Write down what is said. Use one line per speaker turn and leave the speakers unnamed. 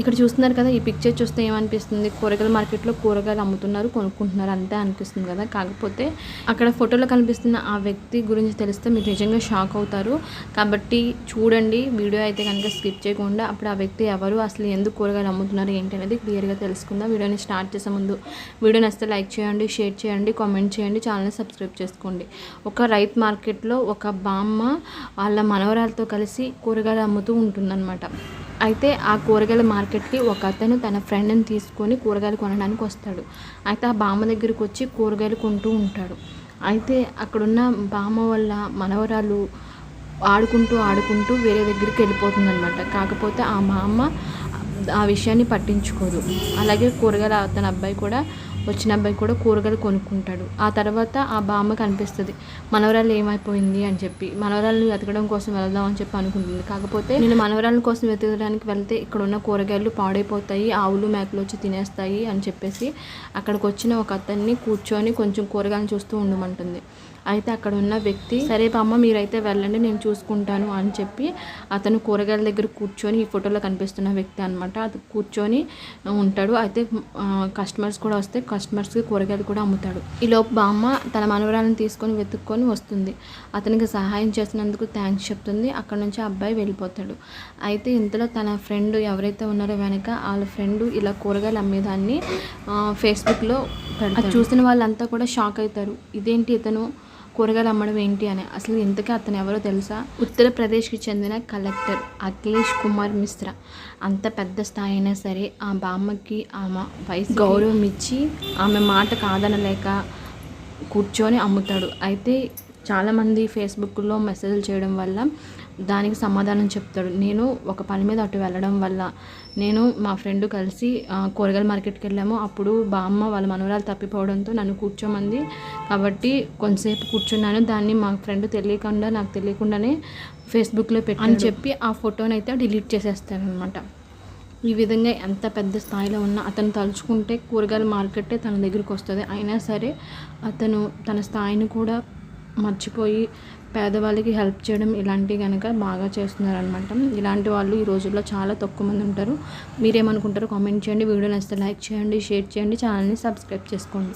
ఇక్కడ చూస్తున్నారు కదా ఈ పిక్చర్ చూస్తే ఏమనిపిస్తుంది? కూరగాయల మార్కెట్లో కూరగాయలు అమ్ముతున్నారు కొనుక్కుంటున్నారు అంతే అనిపిస్తుంది కదా. కాకపోతే అక్కడ ఫోటోలో కనిపిస్తున్న ఆ వ్యక్తి గురించి తెలిస్తే మీరు నిజంగా షాక్ అవుతారు. కాబట్టి చూడండి వీడియో అయితే కనుక స్కిప్ చేయకుండా అప్పుడు ఆ వ్యక్తి ఎవరు అసలు ఎందుకు కూరగాయలు అమ్ముతున్నారు ఏంటి అనేది క్లియర్గా తెలుసుకుందాం. వీడియోని స్టార్ట్ చేసే ముందు వీడియో నచ్చితే లైక్ చేయండి షేర్ చేయండి కామెంట్ చేయండి ఛానల్ని సబ్స్క్రైబ్ చేసుకోండి. ఒక రైతు మార్కెట్లో ఒక బామ్మ వాళ్ళ మనవరాలతో కలిసి కూరగాయలు అమ్ముతూ ఉంటుందన్నమాట. అయితే ఆ కూరగాయల మార్కెట్కి ఒక అతను తన ఫ్రెండ్ని తీసుకొని కూరగాయలు కొనడానికి వస్తాడు. అయితే ఆ బామ్మ దగ్గరికి వచ్చి కూరగాయలు కొంటూ ఉంటాడు. అయితే అక్కడున్న బామ్మ వల్ల మనవరాలు ఆడుకుంటూ ఆడుకుంటూ వేరే దగ్గరికి వెళ్ళిపోతుందన్నమాట. కాకపోతే ఆ బామ్మ ఆ విషయాన్ని పట్టించుకోదు. అలాగే కూరగాయల తన అబ్బాయి కూడా వచ్చిన అబ్బాయి కూడా కూరగాయలు కొనుక్కుంటాడు. ఆ తర్వాత ఆ బామ్మ కనిపిస్తుంది మనవరాలు ఏమైపోయింది? అని చెప్పి. మనవరాలను వెతకడం కోసం వెళ్దాం అని చెప్పి అనుకుంటుంది. కాకపోతే నేను మనవరాల కోసం వెతకడానికి వెళ్తే ఇక్కడ ఉన్న కూరగాయలు పాడైపోతాయి ఆవులు మేకలు వచ్చి తినేస్తాయి అని చెప్పేసి అక్కడికి వచ్చిన ఒక అతన్ని కూర్చొని కొంచెం కూరగాయలు చూస్తూ ఉండమంటుంది. అయితే అక్కడ ఉన్న వ్యక్తి సరే బామ్మ మీరైతే వెళ్ళండి నేను చూసుకుంటాను అని చెప్పి అతను కూరగాయల దగ్గర కూర్చొని ఈ ఫోటోలో కనిపిస్తున్న వ్యక్తి అనమాట అది కూర్చొని ఉంటాడు. అయితే కస్టమర్స్ కూడా వస్తే కస్టమర్స్కి కూరగాయలు కూడా అమ్ముతాడు. ఈలోపు బామ్మ తన మనవరాలను తీసుకొని వెతుక్కొని వస్తుంది. అతనికి సహాయం చేసినందుకు థ్యాంక్స్ చెప్తుంది. అక్కడ నుంచి అబ్బాయి వెళ్ళిపోతాడు. అయితే ఇంతలో తన ఫ్రెండ్ ఎవరైతే ఉన్నారో వెనక వాళ్ళ ఫ్రెండ్ ఇలా కూరగాయలు అమ్మేదాన్ని ఫేస్బుక్లో అది చూసిన వాళ్ళంతా కూడా షాక్ అవుతారు. ఇదేంటి ఇతను? కూరగాయలు అమ్మడం ఏంటి అని. అసలు ఇంతకీ అతను ఎవరో తెలుసా? ఉత్తరప్రదేశ్కి చెందిన కలెక్టర్ అఖిలేష్ కుమార్ మిశ్రా. అంత పెద్ద స్థాయి అయినా సరే ఆ బామ్మకి ఆమె వయసు గౌరవం ఇచ్చి ఆమె మాట కాదనలేక కూర్చొని అమ్ముతాడు. అయితే చాలామంది ఫేస్బుక్లో మెసేజ్లు చేయడం వల్ల దానికి సమాధానం చెప్తాడు. నేను ఒక పని మీద అటు వెళ్ళడం వల్ల నేను మా ఫ్రెండ్ కలిసి కూరగాయల మార్కెట్కి వెళ్ళాము. అప్పుడు బామ్మ వాళ్ళ మనవరాలు తప్పిపోవడంతో నన్ను కూర్చోమంది. కాబట్టి కొంతసేపు కూర్చున్నాను. దాన్ని మా ఫ్రెండ్ తెలియకుండా నాకు తెలియకుండానే ఫేస్బుక్లో పెట్టి అని చెప్పి ఆ ఫోటోని అయితే డిలీట్ చేసేస్తానమాట ఈ విధంగా ఎంత పెద్ద స్థాయిలో ఉన్నా అతను తలుచుకుంటే కూరగాయల మార్కెటే తన దగ్గరికి వస్తుంది. అయినా సరే అతను తన స్థాయిని కూడా మర్చిపోయి పేదవాళ్ళకి హెల్ప్ చేయడం ఇలాంటివి కనుక బాగా చేస్తున్నారనమాట ఇలాంటి వాళ్ళు ఈ రోజుల్లో చాలా తక్కువ మంది ఉంటారు. మీరేమనుకుంటారో కామెంట్ చేయండి. వీడియో నచ్చితే లైక్ చేయండి షేర్ చేయండి. ఛానల్ని సబ్స్క్రైబ్ చేసుకోండి.